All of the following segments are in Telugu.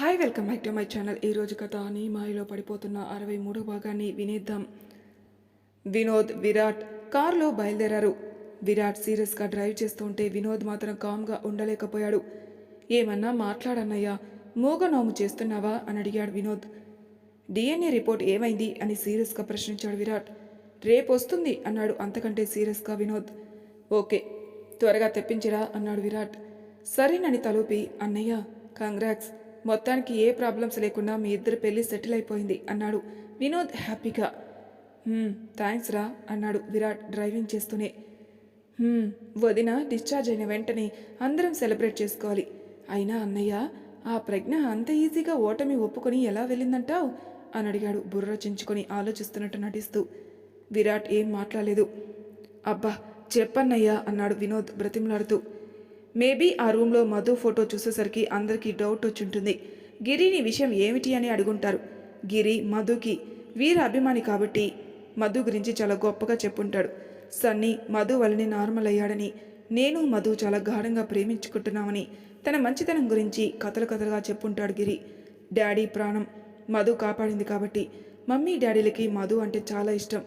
Hi welcome back to my channel ఈ రోజు కథ అని మాయలో పడిపోతున్న అరవై మూడో భాగాన్ని వినేద్దాం. వినోద్ విరాట్ కారులో బయలుదేరారు. విరాట్ సీరియస్గా డ్రైవ్ చేస్తుంటే వినోద్ మాత్రం కామ్గా ఉండలేకపోయాడు. ఏమన్నా మాట్లాడన్నయ్యా మూగనోము చేస్తున్నావా అని అడిగాడు వినోద్. డిఎన్ఏ రిపోర్ట్ ఏమైంది అని సీరియస్గా ప్రశ్నించాడు విరాట్. రేపు వస్తుంది అన్నాడు అంతకంటే సీరియస్గా వినోద్. ఓకే త్వరగా తెప్పించిరా అన్నాడు విరాట్. సరేనని తలూపి అన్నయ్య కంగ్రాట్స్. మొత్తానికి ఏ ప్రాబ్లమ్స్ లేకుండా మీ ఇద్దరు పెళ్ళి సెటిల్ అయిపోయింది అన్నాడు. వినోద్ హ్యాపీగా. థ్యాంక్స్ రా అన్నాడు విరాట్ డ్రైవింగ్ చేస్తూనే. వదిన డిశ్చార్జ్ అయిన వెంటనే అందరం సెలబ్రేట్ చేసుకోవాలి. అయినా అన్నయ్య ఆ ప్రజ్ఞ అంత ఈజీగా ఓటమి ఒప్పుకొని ఎలా వెళ్ళిందంటావు? అని అడిగాడు బుర్ర చించుకొని ఆలోచిస్తున్నట్టు నటిస్తూ. విరాట్ ఏం మాట్లాడలేదు. అబ్బా చెప్పన్నయ్యా అన్నాడు వినోద్ బ్రతిమలాడుతూ. మేబీ ఆ రూమ్లో మధు ఫోటో చూసేసరికి అందరికీ డౌట్ వచ్చింటుంది. గిరిని విషయం ఏమిటి అని అడుగుంటారు. గిరి మధుకి వీర అభిమాని కాబట్టి మధు గురించి చాలా గొప్పగా చెప్పుంటాడు. సన్నీ మధు వలని నార్మల్ అయ్యాడని నేను మధు చాలా గాఢంగా ప్రేమించుకుంటున్నామని తన మంచితనం గురించి కథలు కథలుగా చెప్పుంటాడు గిరి. డాడీ ప్రాణం మధు కాపాడింది కాబట్టి మమ్మీ డాడీలకి మధు అంటే చాలా ఇష్టం.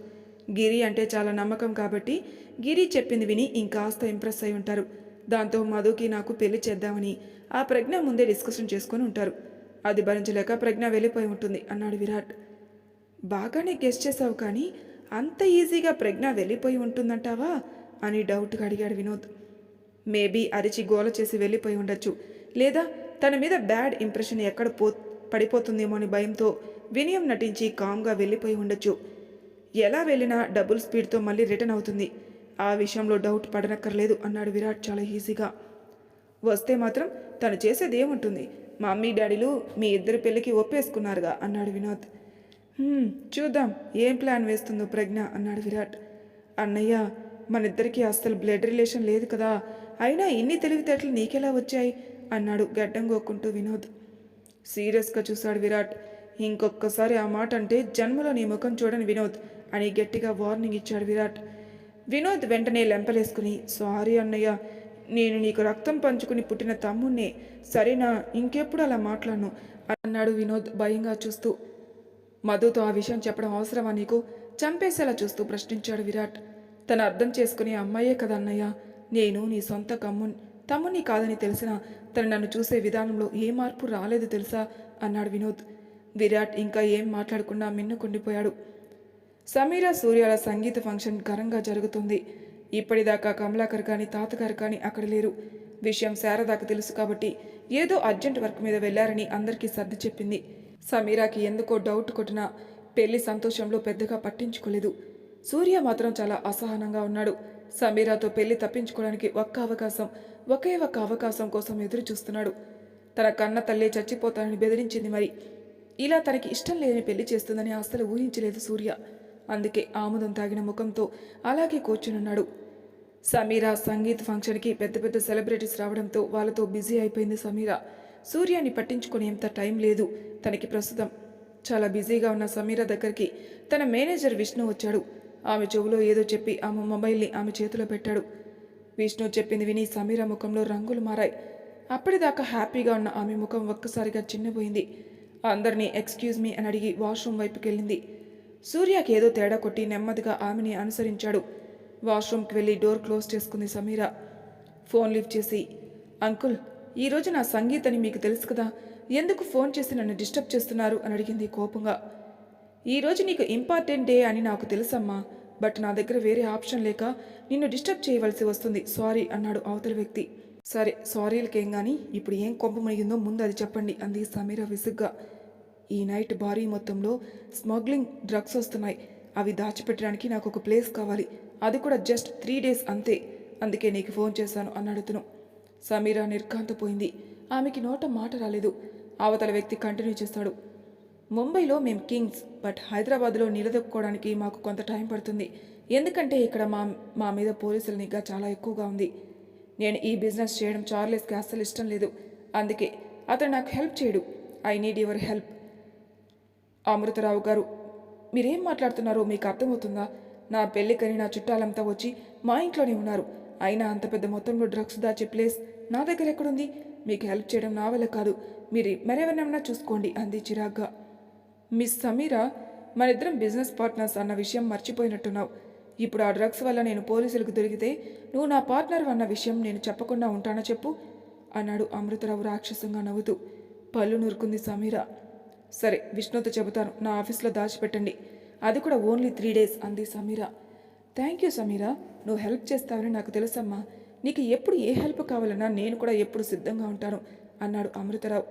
గిరి అంటే చాలా నమ్మకం కాబట్టి గిరి చెప్పింది విని ఇంకాస్త ఇంప్రెస్ అయి ఉంటారు. దాంతో మధుకి నాకు పెళ్ళి చేద్దామని ఆ ప్రజ్ఞ ముందే డిస్కషన్ చేసుకొని ఉంటారు. అది భరించలేక ప్రజ్ఞ వెళ్ళిపోయి ఉంటుంది అన్నాడు విరాట్. బాగానే గెస్ట్ చేసావు కానీ అంత ఈజీగా ప్రజ్ఞ వెళ్ళిపోయి ఉంటుందంటావా? అని డౌట్గా అడిగాడు వినోద్. మేబీ అరిచి గోల చేసి వెళ్ళిపోయి ఉండొచ్చు. లేదా తన మీద బ్యాడ్ ఇంప్రెషన్ ఎక్కడ పో పడిపోతుందేమో అని భయంతో వినయం నటించి కామ్గా వెళ్ళిపోయి ఉండొచ్చు. ఎలా వెళ్ళినా డబుల్ స్పీడ్తో మళ్ళీ రిటర్న్ అవుతుంది. ఆ విషయంలో డౌట్ పడనక్కర్లేదు అన్నాడు విరాట్ చాలా ఈజీగా. వస్తే మాత్రం తను చేసేది ఏముంటుంది? మమ్మీ డాడీలు మీ ఇద్దరు పెళ్ళికి ఒప్పేసుకున్నారుగా అన్నాడు వినోద్. చూద్దాం ఏం ప్లాన్ వేస్తుందో ప్రజ్ఞ అన్నాడు విరాట్. అన్నయ్య మనిద్దరికీ అస్సలు బ్లడ్ రిలేషన్ లేదు కదా అయినా ఇన్ని తెలివితేటలు నీకెలా వచ్చాయి? అన్నాడు గడ్డం గోక్కుంటూ వినోద్. సీరియస్గా చూశాడు విరాట్. ఇంకొక్కసారి ఆ మాట అంటే జన్మలో నీ ముఖం చూడని వినోద్ అని గట్టిగా వార్నింగ్ ఇచ్చాడు విరాట్. వినోద్ వెంటనే లెంపలేసుకుని సారీ అన్నయ్య నేను నీకు రక్తం పంచుకుని పుట్టిన తమ్ముణ్ణే. సరేనా ఇంకెప్పుడు అలా మాట్లాడను? అన్నాడు వినోద్ భయంగా చూస్తూ. మధుతో ఆ విషయం చెప్పడం అవసరమా నీకు? చంపేసేలా చూస్తూ ప్రశ్నించాడు విరాట్. తను అర్థం చేసుకునే అమ్మాయే కదా అన్నయ్య. నేను నీ సొంత కమ్ము తమ్ముని కాదని తెలిసినా తను నన్ను చూసే విధానంలో ఏ మార్పు రాలేదు తెలుసా? అన్నాడు వినోద్. విరాట్ ఇంకా ఏం మాట్లాడకుండా మిన్నుకుండిపోయాడు. సమీర సూర్యాల సంగీత ఫంక్షన్ ఘనంగా జరుగుతుంది. ఇప్పటిదాకా కమలాకర్ కానీ తాతగారు కానీ అక్కడ లేరు. విషయం శారదాకు తెలుసు కాబట్టి ఏదో అర్జెంట్ వర్క్ మీద వెళ్ళారని అందరికీ సర్ది చెప్పింది. సమీరాకి ఎందుకో డౌట్ కొట్టినా పెళ్ళి సంతోషంలో పెద్దగా పట్టించుకోలేదు. సూర్య మాత్రం చాలా అసహనంగా ఉన్నాడు. సమీరాతో పెళ్ళి తప్పించుకోవడానికి ఒక్క అవకాశం ఒకే ఒక్క అవకాశం కోసం ఎదురు చూస్తున్నాడు. తన కన్న తల్లే చచ్చిపోతానని బెదిరించింది మరి. ఇలా తనకి ఇష్టం లేని పెళ్ళి చేస్తుందని అస్సలు ఊహించలేదు సూర్య. అందుకే ఆముదం తాగిన ముఖంతో అలాగే కూర్చునున్నాడు. సమీర సంగీత్ ఫంక్షన్కి పెద్ద పెద్ద సెలబ్రిటీస్ రావడంతో వాళ్ళతో బిజీ అయిపోయింది సమీర. సూర్యాని పట్టించుకునేంత టైం లేదు తనకి ప్రస్తుతం. చాలా బిజీగా ఉన్న సమీర దగ్గరికి తన మేనేజర్ విష్ణు వచ్చాడు. ఆమె చెవులో ఏదో చెప్పి ఆమె మొబైల్ని ఆమె చేతిలో పెట్టాడు. విష్ణు చెప్పింది విని సమీర ముఖంలో రంగులు మారాయి. అప్పటిదాకా హ్యాపీగా ఉన్న ఆమె ముఖం ఒక్కసారిగా చిన్నపోయింది. అందరినీ ఎక్స్క్యూజ్ మీ అని అడిగి వాష్రూమ్ వైపుకెళ్ళింది. వెళ్ళింది సూర్యకి ఏదో తేడా కొట్టి నెమ్మదిగా ఆమెని అనుసరించాడు. వాష్రూమ్కి వెళ్ళి డోర్ క్లోజ్ చేసుకుంది సమీర. ఫోన్ లిఫ్ట్ చేసి అంకుల్ ఈరోజు నా సంగీత్ అని మీకు తెలుసు కదా ఎందుకు ఫోన్ చేసి నన్ను డిస్టర్బ్ చేస్తున్నారు? అని అడిగింది కోపంగా. ఈరోజు నీకు ఇంపార్టెంట్ డే అని నాకు తెలుసమ్మా బట్ నా దగ్గర వేరే ఆప్షన్ లేక నిన్ను డిస్టర్బ్ చేయవలసి వస్తుంది. సారీ అన్నాడు అవతల వ్యక్తి. సరే సారీలకేం కానీ ఇప్పుడు ఏం కొంప మునిగిందో ముందు అది చెప్పండి అంది సమీర విసుగ్గా. ఈ నైట్ భారీ మొత్తంలో స్మగ్లింగ్ డ్రగ్స్ వస్తున్నాయి. అవి దాచిపెట్టడానికి నాకు ఒక ప్లేస్ కావాలి. అది కూడా జస్ట్ త్రీ డేస్ అంతే. అందుకే నీకు ఫోన్ చేశాను అన్నాడు అతను సమీర నిర్ఘాంతపోయింది ఆమెకి నోట మాట రాలేదు. అవతల వ్యక్తి కంటిన్యూ చేస్తాడు. ముంబైలో మేం కింగ్స్ బట్ హైదరాబాద్లో నిలదొక్కుకోవడానికి మాకు కొంత టైం పడుతుంది. ఎందుకంటే ఇక్కడ మా మా మీద పోలీసుల నిఘా చాలా ఎక్కువగా ఉంది. నేను ఈ బిజినెస్ చేయడం చార్లెస్కి అస్సలు ఇష్టం లేదు. అందుకే అతను నాకు హెల్ప్ చేయడు. I need your help. Amritrao గారు మీరేం మాట్లాడుతున్నారో మీకు అర్థమవుతుందా? నా పెళ్ళికని నా చుట్టాలంతా వచ్చి మా ఇంట్లోనే ఉన్నారు. అయినా అంత పెద్ద మొత్తంలో డ్రగ్స్ దాచే ప్లేస్ నా దగ్గర ఎక్కడుంది? మీకు హెల్ప్ చేయడం నా వల్ల కాదు. మీరు మరెవరినైనా చూసుకోండి అంది చిరాగ్గా. మిస్ సమీరా మనిద్దరం బిజినెస్ పార్ట్నర్స్ అన్న విషయం మర్చిపోయినట్టున్నావు. ఇప్పుడు ఆ డ్రగ్స్ వల్ల నేను పోలీసులకు దొరికితే నువ్వు నా పార్ట్నర్ అన్న విషయం నేను చెప్పకుండా ఉంటానా చెప్పు? అన్నాడు అమృతరావు రాక్షసంగా నవ్వుతూ. పళ్ళు నురుకుంది సమీరా. సరే విష్ణుతో చెబుతాను. నా ఆఫీస్లో దాచిపెట్టండి. అది కూడా ఓన్లీ త్రీ డేస్ అంది సమీరా. Thank you Sameera. నువ్వు హెల్ప్ చేస్తావని నాకు తెలుసమ్మా. నీకు ఎప్పుడు ఏ హెల్ప్ కావాలన్నా నేను కూడా ఎప్పుడు సిద్ధంగా ఉంటాను అన్నాడు అమృతరావు.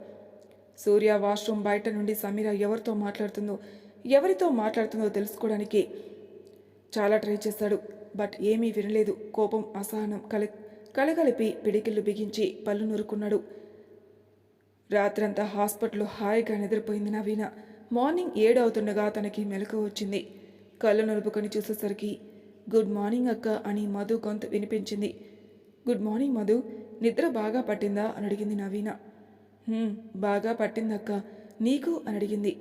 సూర్య వాష్రూమ్ బయట నుండి సమీరా ఎవరితో మాట్లాడుతుందో ఎవరితో మాట్లాడుతుందో తెలుసుకోవడానికి చాలా ట్రై చేశాడు బట్ ఏమీ వినలేదు. కోపం అసహనం కలి కలగలిపి పిడికిళ్ళు బిగించి పళ్ళు నూరుకున్నాడు. రాత్రంతా హాస్పిటల్లో హాయిగా నిద్రపోయింది నవీన. మార్నింగ్ ఏడు అవుతుండగా తనకి మెలకు వచ్చింది. కళ్ళు నలుపుకొని చూసేసరికి గుడ్ మార్నింగ్ అక్క అని మధు గొంతు వినిపించింది. గుడ్ మార్నింగ్ మధు నిద్ర బాగా పట్టిందా? అని అడిగింది నవీన. బాగా పట్టిందక్క నీకు? అని అడిగింది.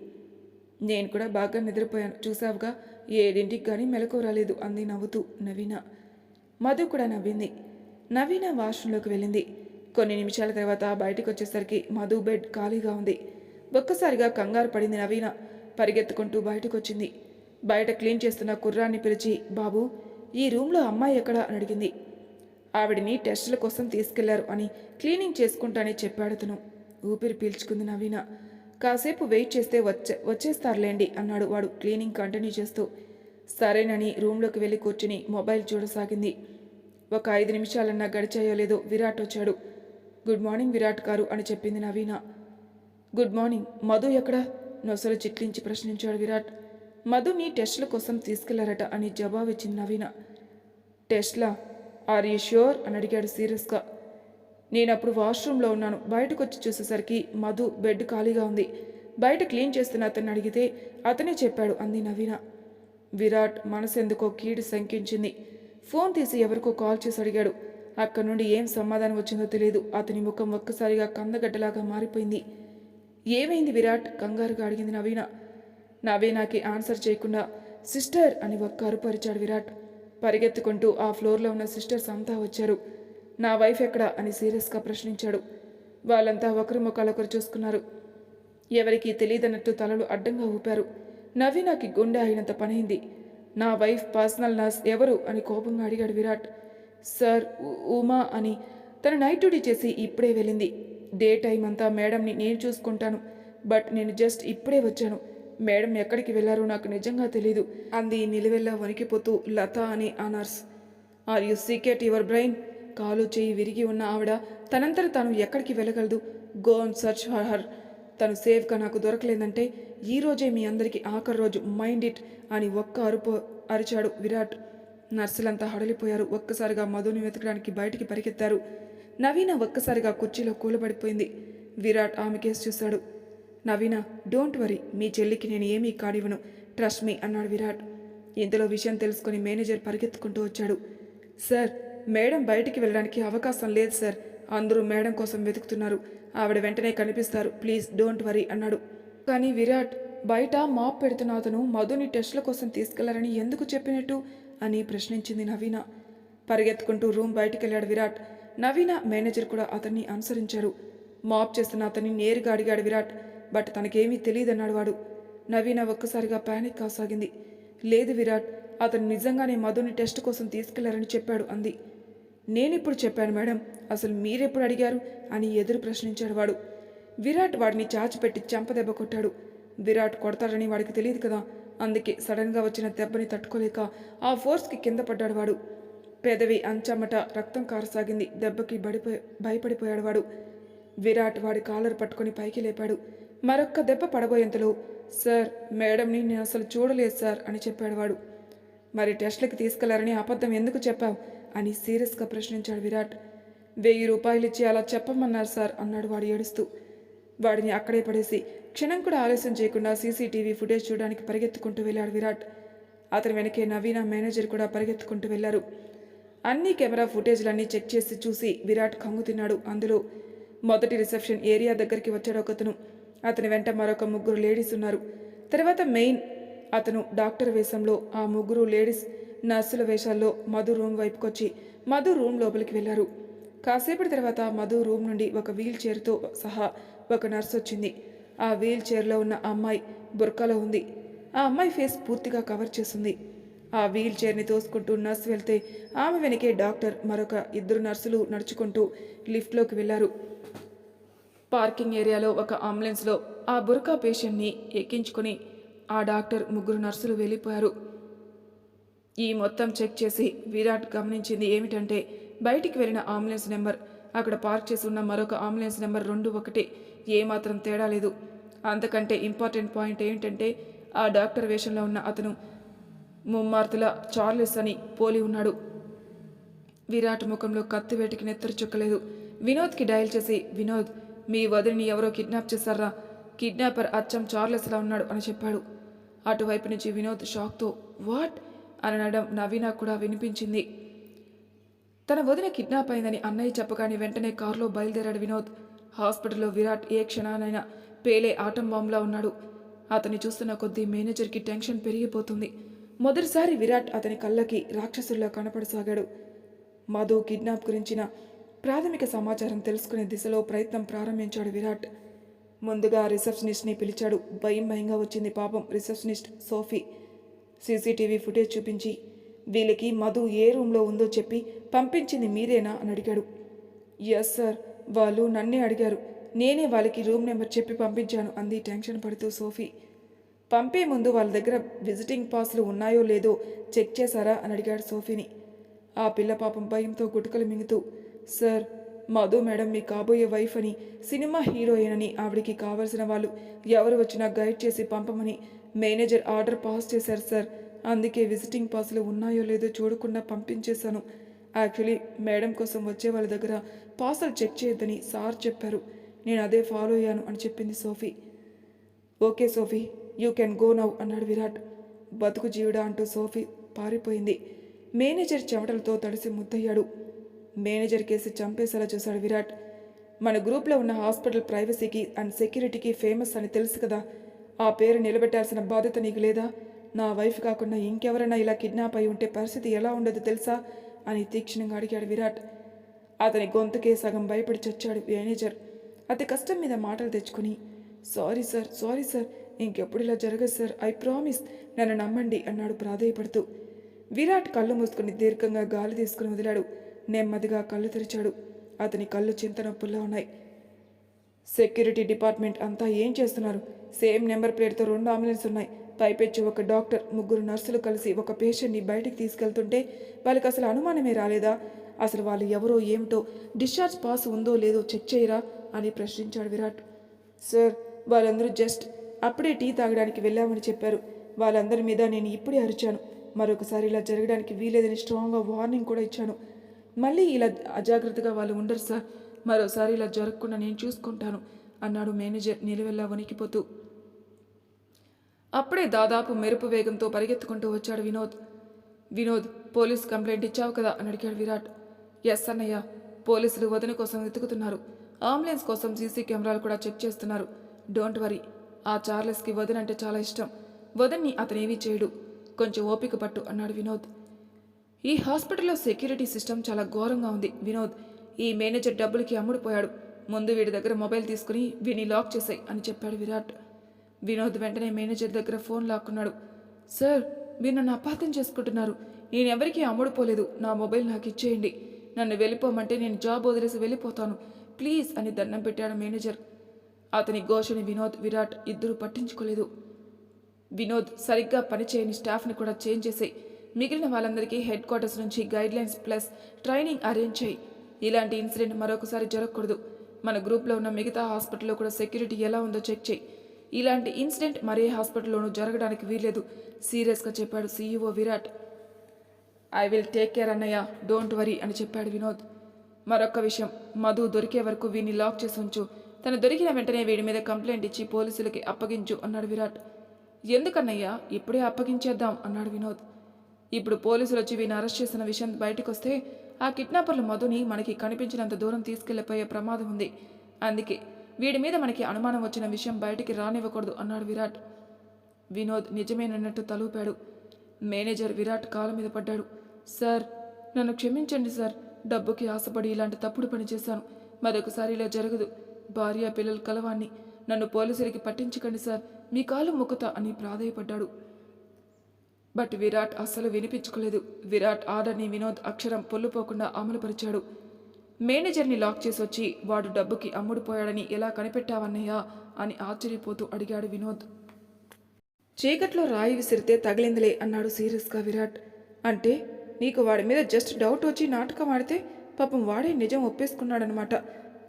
నేను కూడా బాగా నిద్రపోయాను చూసావుగా ఏడింటికి కానీ మెలకు రాలేదు అంది నవ్వుతూ నవీన. మధు కూడా నవ్వింది. నవీన వాష్రూంలోకి వెళ్ళింది. కొన్ని నిమిషాల తర్వాత బయటకు వచ్చేసరికి మధు బెడ్ ఖాళీగా ఉంది. ఒక్కసారిగా కంగారు పడింది నవీన. పరిగెత్తుకుంటూ బయటకు వచ్చింది బయట క్లీన్ చేస్తున్న కుర్రాన్ని పిలిచి బాబు ఈ రూమ్లో అమ్మాయి ఎక్కడ? అని అడిగింది. ఆవిడిని టెస్టుల కోసం తీసుకెళ్ళారు అని క్లీనింగ్ చేసుకుంటానని చెప్పాడు తను ఊపిరి పీల్చుకుంది నవీన. కాసేపు వెయిట్ చేస్తే వచ్చే వచ్చేస్తారులేండి అన్నాడు వాడు క్లీనింగ్ కంటిన్యూ చేస్తూ. సరేనని రూమ్లోకి వెళ్ళి కూర్చుని మొబైల్ చూడసాగింది. ఒక ఐదు నిమిషాలన్నా గడిచాయో లేదో విరాట్ వచ్చాడు. గుడ్ మార్నింగ్ విరాట్ గారు అని చెప్పింది నవీన. Good morning. మధు ఎక్కడా? నొసలు చిట్లించి ప్రశ్నించాడు విరాట్. మధుని టెస్టుల కోసం తీసుకెళ్ళారట అని జవాబిచ్చింది నవీన. టెస్ట్లా? Are you sure? అని అడిగాడు సీరియస్గా. నేను అప్పుడు వాష్రూమ్లో ఉన్నాను. బయటకు వచ్చి చూసేసరికి మధు బెడ్ ఖాళీగా ఉంది. బయట క్లీన్ చేస్తున్న అతన్ని అడిగితే అతనే చెప్పాడు అంది నవీన. విరాట్ మనసెందుకో కీడు శంకించింది. ఫోన్ తీసి ఎవరికో కాల్ చేసి అడిగాడు. అక్కడి నుండి ఏం సమాధానం వచ్చిందో తెలియదు. అతని ముఖం ఒక్కసారిగా కందగడ్డలాగా మారిపోయింది. ఏమైంది విరాట్? కంగారుగా అడిగింది నవీన. నవీనాకి ఆన్సర్ చేయకుండా సిస్టర్ అని ఒక్క అరుపరిచాడు విరాట్. పరిగెత్తుకుంటూ ఆ ఫ్లోర్లో ఉన్న సిస్టర్స్ అంతా వచ్చారు. నా వైఫ్ ఎక్కడా? అని సీరియస్గా ప్రశ్నించాడు. వాళ్ళంతా ఒకరి ముఖాలొకరు చూసుకున్నారు. ఎవరికీ తెలియదన్నట్టు తలలు అడ్డంగా ఊపారు. నవీనాకి గుండె అయినంత పనైంది. నా వైఫ్ పర్సనల్ నర్స్ ఎవరు? అని కోపంగా అడిగాడు విరాట్. సార్ ఉమా అని. తన నైట్ డ్యూటీ చేసి ఇప్పుడే వెళ్ళింది. డే టైం అంతా మేడంని నేను చూసుకుంటాను. బట్ నేను జస్ట్ ఇప్పుడే వచ్చాను. మేడం ఎక్కడికి వెళ్ళారో నాకు నిజంగా తెలీదు. అంది నిలువెల్లా వణికిపోతూ లత అని ఆ nurse. Are you sick at your brain? కాలు చేయి విరిగి ఉన్న ఆవిడ తనంతట తాను ఎక్కడికి వెళ్ళగలదు? Go and search for her. తను సేఫ్గా నాకు దొరకలేదంటే ఈరోజే మీ అందరికీ ఆఖరి రోజు మైండ్ ఇట్ అని ఒక్క అరుపు అరిచాడు విరాట్. నర్సులంతా హడలిపోయారు. ఒక్కసారిగా మధుని వెతకడానికి బయటికి పరిగెత్తారు. నవీన ఒక్కసారిగా కుర్చీలో కూలబడిపోయింది. విరాట్ ఆమె కేసు చూశాడు. నవీన డోంట్ వరీ మీ చెల్లికి నేను ఏమీ కాడివ్వను ట్రస్ట్ మీ అన్నాడు విరాట్. ఇంతలో విషయం తెలుసుకుని మేనేజర్ పరిగెత్తుకుంటూ వచ్చాడు. సార్ మేడం బయటికి వెళ్ళడానికి అవకాశం లేదు సార్. అందరూ మేడం కోసం వెతుకుతున్నారు. ఆవిడ వెంటనే కనిపిస్తారు. ప్లీజ్ డోంట్ వరీ అన్నాడు. కానీ విరాట్ బయట మాప్ పెడుతున్న అతను మధుని టెస్టుల కోసం తీసుకెళ్ళారని ఎందుకు చెప్పినట్టు అని ప్రశ్నించింది నవీన. పరిగెత్తుకుంటూ రూమ్ బయటికి వెళ్ళాడు విరాట్. నవీన మేనేజర్ కూడా అతన్ని అనుసరించారు. మాప్ చేస్తున్న అతన్ని నేరుగా అడిగాడు విరాట్. బట్ తనకేమీ తెలియదన్నాడు వాడు. నవీన ఒక్కసారిగా ప్యానిక్ కాసాగింది. లేదు విరాట్ అతను నిజంగానే మధుని టెస్ట్ కోసం తీసుకెళ్ళారని చెప్పాడు అంది. నేనిప్పుడు చెప్పాను మేడం? అసలు మీరెప్పుడు అడిగారు? అని ఎదురు ప్రశ్నించాడు వాడు. విరాట్ వాడిని చాచిపెట్టి చెంపదెబ్బ కొట్టాడు. విరాట్ కొడతాడని వాడికి తెలియదు కదా. అందుకే సడన్గా వచ్చిన దెబ్బని తట్టుకోలేక ఆ ఫోర్స్కి కింద పడ్డాడు వాడు. పెదవి అంచమ్మట రక్తం కారసాగింది. దెబ్బకి బడిపోయి భయపడిపోయాడు వాడు. విరాట్ వాడి కాలర్ పట్టుకొని పైకి లేపాడు. మరొక్క దెబ్బ పడబోయేంతలో సార్ మేడంని నేను అసలు చూడలేదు సార్ అని చెప్పాడు వాడు. మరి టెస్ట్లకి తీసుకెళ్ళారని అబద్ధం ఎందుకు చెప్పావు? అని సీరియస్గా ప్రశ్నించాడు విరాట్. వెయ్యి రూపాయలు ఇచ్చి అలా చెప్పమన్నారు సార్ అన్నాడు వాడు ఏడుస్తూ. వాడిని అక్కడే పడేసి క్షణం కూడా ఆలస్యం చేయకుండా సీసీటీవీ ఫుటేజ్ చూడడానికి పరిగెత్తుకుంటూ వెళ్ళాడు విరాట్. అతని వెనకే నవీన మేనేజర్ కూడా పరిగెత్తుకుంటూ వెళ్ళారు. అన్ని కెమెరా ఫుటేజ్లన్నీ చెక్ చేసి చూసి విరాట్ కంగు తిన్నాడు. అందులో మొదటి రిసెప్షన్ ఏరియా దగ్గరికి వచ్చాడు ఒకతను. అతని వెంట మరొక ముగ్గురు లేడీస్ ఉన్నారు. తర్వాత మెయిన్ అతను డాక్టర్ వేషంలో ఆ ముగ్గురు లేడీస్ నర్సుల వేషాల్లో మధు రూమ్ వైపుకొచ్చి మధు రూమ్ లోపలికి వెళ్ళారు. కాసేపటి తర్వాత మధు రూమ్ నుండి ఒక వీల్ చైర్తో సహా ఒక నర్స్ వచ్చింది ఆ వీల్ చైర్లో ఉన్న అమ్మాయి బుర్కాలో ఉంది. ఆ అమ్మాయి ఫేస్ పూర్తిగా కవర్ చేస్తుంది ఆ వీల్ చైర్ని తోసుకుంటూ నర్స్ వెళ్తే ఆమె వెనకే డాక్టర్ మరొక ఇద్దరు నర్సులు నడుచుకుంటూ లిఫ్ట్లోకి వెళ్ళారు. పార్కింగ్ ఏరియాలో ఒక అంబులెన్స్లో ఆ బురకా పేషెంట్ని ఎక్కించుకొని ఆ డాక్టర్ ముగ్గురు నర్సులు వెళ్ళిపోయారు. ఈ మొత్తం చెక్ చేసి విరాట్ గమనించింది ఏమిటంటే బయటికి వెళ్ళిన అంబులెన్స్ నెంబర్ అక్కడ పార్క్ చేసి ఉన్న మరొక అంబులెన్స్ నెంబర్ రెండు ఒకటి. ఏమాత్రం తేడా లేదు. అంతకంటే ఇంపార్టెంట్ పాయింట్ ఏంటంటే ఆ డాక్టర్ వేషంలో ఉన్న అతను ముమ్మార్తుల చార్లెస్ అని పోలి ఉన్నాడు. విరాట్ ముఖంలో కత్తి వేటికి నెత్తరు చుక్కలేదు. వినోద్కి డయల్ చేసి వినోద్ మీ వదిలిని ఎవరో కిడ్నాప్ చేశారా? కిడ్నాపర్ అచ్చం చార్లెస్లా ఉన్నాడు అని చెప్పాడు. అటువైపు నుంచి వినోద్ షాక్తో వాట్? అని అనడం నవీనా కూడా వినిపించింది. తన వదిన కిడ్నాప్ అయిందని అన్నయ్య చెప్పగానే వెంటనే కారులో బయలుదేరాడు వినోద్. హాస్పిటల్లో విరాట్ ఏ క్షణానైనా పేలే ఆటం బాంబులా ఉన్నాడు. అతన్ని చూస్తున్న కొద్దీ మేనేజర్కి టెన్షన్ పెరిగిపోతుంది. మొదటిసారి విరాట్ అతని కళ్ళకి రాక్షసుల్లా కనపడసాగాడు. మధు కిడ్నాప్ గురించిన ప్రాథమిక సమాచారం తెలుసుకునే దిశలో ప్రయత్నం ప్రారంభించాడు విరాట్. ముందుగా రిసెప్షనిస్ట్ని పిలిచాడు. భయం భయంగా వచ్చింది పాపం రిసెప్షనిస్ట్ సోఫీ. సీసీటీవీ ఫుటేజ్ చూపించి వీళ్ళకి మధు ఏ రూమ్లో ఉందో చెప్పి పంపించింది మీరేనా అని అడిగాడు. ఎస్ సార్ వాళ్ళు నన్నే అడిగారు. నేనే వాళ్ళకి రూమ్ నెంబర్ చెప్పి పంపించాను అంది టెన్షన్ పడుతూ సోఫీ. పంపే ముందు వాళ్ళ దగ్గర విజిటింగ్ పాస్లు ఉన్నాయో లేదో చెక్ చేశారా? అని అడిగాడు సోఫీని. ఆ పిల్ల పాపం భయంతో గుటుకలు మింగుతూ సార్ మధు మేడం మీ కాబోయే వైఫ్ అని సినిమా హీరోయిన్ అని ఆవిడికి కావలసిన వాళ్ళు ఎవరు వచ్చినా గైడ్ చేసి పంపమని మేనేజర్ ఆర్డర్ పాస్ చేశారు సార్. అందుకే విజిటింగ్ పాసులు ఉన్నాయో లేదో చూడకుండా పంపించేశాను. యాక్చువల్లీ మేడం కోసం వచ్చే వాళ్ళ దగ్గర పాసులు చెక్ చేయొద్దని సార్ చెప్పారు. నేను అదే ఫాలో అయ్యాను అని చెప్పింది Sophie. Okay Sophie you can go now అన్నాడు విరాట్. బతుకు జీవుడా అంటూ సోఫీ పారిపోయింది. మేనేజర్ చెమటలతో తడిసి ముద్దయ్యాడు. మేనేజర్ కేసు చంపేసేలా చూశాడు విరాట్. మన గ్రూప్లో ఉన్న హాస్పిటల్ ప్రైవసీకి అండ్ సెక్యూరిటీకి ఫేమస్ అని తెలుసు కదా ఆ పేరు నిలబెట్టాల్సిన బాధ్యత నీకు లేదా? నా వైఫ్ కాకుండా ఇంకెవరైనా ఇలా కిడ్నాప్ అయి ఉంటే పరిస్థితి ఎలా ఉండదో తెలుసా? అని తీక్షణంగా అడిగాడు విరాట్. అతని గొంతుకే సగం భయపడి చచ్చాడు మేనేజర్. అతి కష్టం మీద మాటలు తెచ్చుకుని సారీ సార్ సారీ సార్ ఇంకెప్పుడు ఇలా జరగదు సార్ ఐ ప్రామిస్ నన్ను నమ్మండి అన్నాడు ప్రాధేయపడుతూ. విరాట్ కళ్ళు మూసుకుని దీర్ఘంగా గాలి తీసుకుని వదిలాడు. నెమ్మదిగా కళ్ళు తెరిచాడు. అతని కళ్ళు చింతనొప్పుల్లో ఉన్నాయి. సెక్యూరిటీ డిపార్ట్మెంట్ అంతా ఏం చేస్తున్నారు? సేమ్ నెంబర్ ప్లేట్తో రెండు అంబులెన్స్ ఉన్నాయి. పైపెచ్చి ఒక డాక్టర్ ముగ్గురు నర్సులు కలిసి ఒక పేషెంట్ని బయటికి తీసుకెళ్తుంటే వాళ్ళకి అసలు అనుమానమే రాలేదా? అసలు వాళ్ళు ఎవరో ఏమిటో డిశ్చార్జ్ పాస్ ఉందో లేదో చెక్ చేయరా? అని ప్రశ్నించాడు విరాట్. సార్ వాళ్ళందరూ జస్ట్ అప్పుడే టీ తాగడానికి వెళ్ళామని చెప్పారు. వాళ్ళందరి మీద నేను ఇప్పుడే అరిచాను. మరొకసారి ఇలా జరగడానికి వీలేదని స్ట్రాంగ్గా వార్నింగ్ కూడా ఇచ్చాను. మళ్ళీ ఇలా అజాగ్రత్తగా వాళ్ళు ఉండరు సార్. మరోసారి ఇలా జరగకుండా నేను చూసుకుంటాను అన్నాడు మేనేజర్ నిలువెల్లా వణికిపోతూ. అప్పుడే దాదాపు మెరుపు వేగంతో పరిగెత్తుకుంటూ వచ్చాడు వినోద్. వినోద్ పోలీస్ కంప్లైంట్ ఇచ్చావు కదా అని అడిగాడు విరాట్. ఎస్ అన్నయ్య పోలీసులు వదిన కోసం వెతుకుతున్నారు. అంబులెన్స్ కోసం సీసీ కెమెరాలు కూడా చెక్ చేస్తున్నారు. డోంట్ వరీ ఆ చార్లెస్కి వదిన అంటే చాలా ఇష్టం. వదన్ని అతనేమీ చేయడు. కొంచెం ఓపిక పట్టు అన్నాడు వినోద్. ఈ హాస్పిటల్లో సెక్యూరిటీ సిస్టమ్ చాలా ఘోరంగా ఉంది వినోద్. ఈ మేనేజర్ డబ్బులకి అమ్ముడుపోయాడు. ముందు వీడి దగ్గర మొబైల్ తీసుకుని వీడిని లాక్ చేసాయి అని చెప్పాడు విరాట్. వినోద్ వెంటనే మేనేజర్ దగ్గర ఫోన్ లాక్కున్నాడు. సార్ మీరు నన్ను అపార్థం చేసుకుంటున్నారు. నేను ఎవరికీ అమ్ముడుపోలేదు. నా మొబైల్ నాకు ఇచ్చేయండి. నన్ను వెళ్ళిపోమంటే నేను జాబ్ వదిలేసి వెళ్ళిపోతాను. ప్లీజ్ అని దండం పెట్టాడు మేనేజర్. అతని ఘోషని వినోద్ విరాట్ ఇద్దరూ పట్టించుకోలేదు. వినోద్ సరిగ్గా పనిచేయని స్టాఫ్ని కూడా చేంజ్ చేసాయి మిగిలిన వాళ్ళందరికీ హెడ్ క్వార్టర్స్ నుంచి గైడ్లైన్స్ ప్లస్ ట్రైనింగ్ అరేంజ్ చేయి. ఇలాంటి ఇన్సిడెంట్ మరొకసారి జరగకూడదు. మన గ్రూప్లో ఉన్న మిగతా హాస్పిటల్లో కూడా సెక్యూరిటీ ఎలా ఉందో చెక్ చేయి. ఇలాంటి ఇన్సిడెంట్ మరే హాస్పిటల్లోనూ జరగడానికి వీల్లేదు. సీరియస్గా చెప్పాడు CEO Virat. I will take care అన్నయ్య డోంట్ వరీ అని చెప్పాడు వినోద్. మరొక విషయం మధు దొరికే వరకు వీని లాక్ చేసి ఉంచు. తను దొరికిన వెంటనే వీడి మీద కంప్లైంట్ ఇచ్చి పోలీసులకి అప్పగించు అన్నాడు విరాట్. ఎందుకన్నయ్యా ఇప్పుడే అప్పగించేద్దాం అన్నాడు వినోద్. ఇప్పుడు పోలీసులు వచ్చి వీని అరెస్ట్ చేసిన విషయం బయటకొస్తే ఆ కిడ్నాపర్లు మధుని మనకి కనిపించినంత దూరం తీసుకెళ్ళిపోయే ప్రమాదం ఉంది. అందుకే వీడి మీద మనకి అనుమానం వచ్చిన విషయం బయటికి రానివ్వకూడదు అన్నాడు విరాట్. వినోద్ నిజమేనన్నట్టు తలూపాడు. మేనేజర్ విరాట్ కాలు మీద పడ్డాడు. సార్ నన్ను క్షమించండి సార్. డబ్బుకి ఆశపడి ఇలాంటి తప్పుడు పని చేశాను. మరొకసారి ఇలా జరగదు. భార్య పిల్లలు కలవాన్ని నన్ను పోలీసులకి పట్టించకండి సార్. మీ కాలు మొక్కుతా అని ప్రాధేయపడ్డాడు. బట్ విరాట్ అస్సలు వినిపించుకోలేదు. విరాట్ ఆర్డర్ని వినోద్ అక్షరం పొల్లుపోకుండా అమలుపరిచాడు మేనేజర్ని లాక్ చేసి వచ్చి వాడు డబ్బుకి అమ్ముడుపోయాడని ఎలా కనిపెట్టావన్నయ్యా? అని ఆశ్చర్యపోతూ అడిగాడు వినోద్. చీకట్లో రాయి విసిరితే తగిలిందిలే అన్నాడు సీరియస్గా విరాట్. అంటే నీకు వాడి మీద జస్ట్ డౌట్ వచ్చి నాటకం ఆడితే పాపం వాడే నిజం ఒప్పేసుకున్నాడనమాట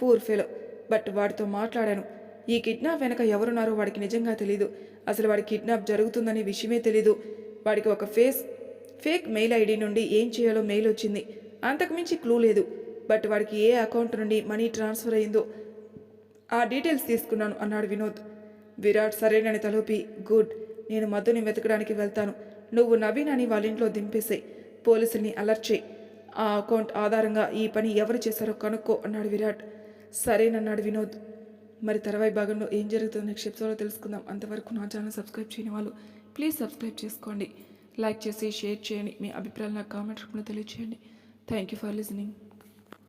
పూర్ ఫెలో. బట్ వాడితో మాట్లాడాను. ఈ కిడ్నాప్ వెనక ఎవరున్నారో వాడికి నిజంగా తెలీదు. అసలు వాడి కిడ్నాప్ జరుగుతుందనే విషయమే తెలీదు. వాడికి ఒక ఫేస్ ఫేక్ మెయిల్ ఐడి నుండి ఏం చేయాలో మెయిల్ వచ్చింది. అంతకుమించి క్లూ లేదు. బట్ వాడికి ఏ అకౌంట్ నుండి మనీ ట్రాన్స్ఫర్ అయిందో ఆ డీటెయిల్స్ తీసుకున్నాను అన్నాడు వినోద్. విరాట్ సరేనని తలూపి గుడ్ నేను మధుని వెతకడానికి వెళ్తాను. నువ్వు నవీన్ అని వాళ్ళ ఇంట్లో దింపేసాయి పోలీసుల్ని అలర్ట్ చేయి. ఆ అకౌంట్ ఆధారంగా ఈ పని ఎవరు చేశారో కనుక్కో అన్నాడు విరాట్. సరేనన్నాడు వినోద్. మరి తర్వాయి భాగంలో ఏం జరుగుతుందో నెక్స్ట్ ఎపిసోడ్లో తెలుసుకుందాం. అంతవరకు నా ఛానల్ సబ్స్క్రైబ్ చేయని వాళ్ళు ప్లీజ్ సబ్స్క్రైబ్ చేసుకోండి. లైక్ చేసి షేర్ చేయండి. మీ అభిప్రాయాలు నాకు కామెంట్ రూపంలో తెలియచేయండి. Thank you for listening.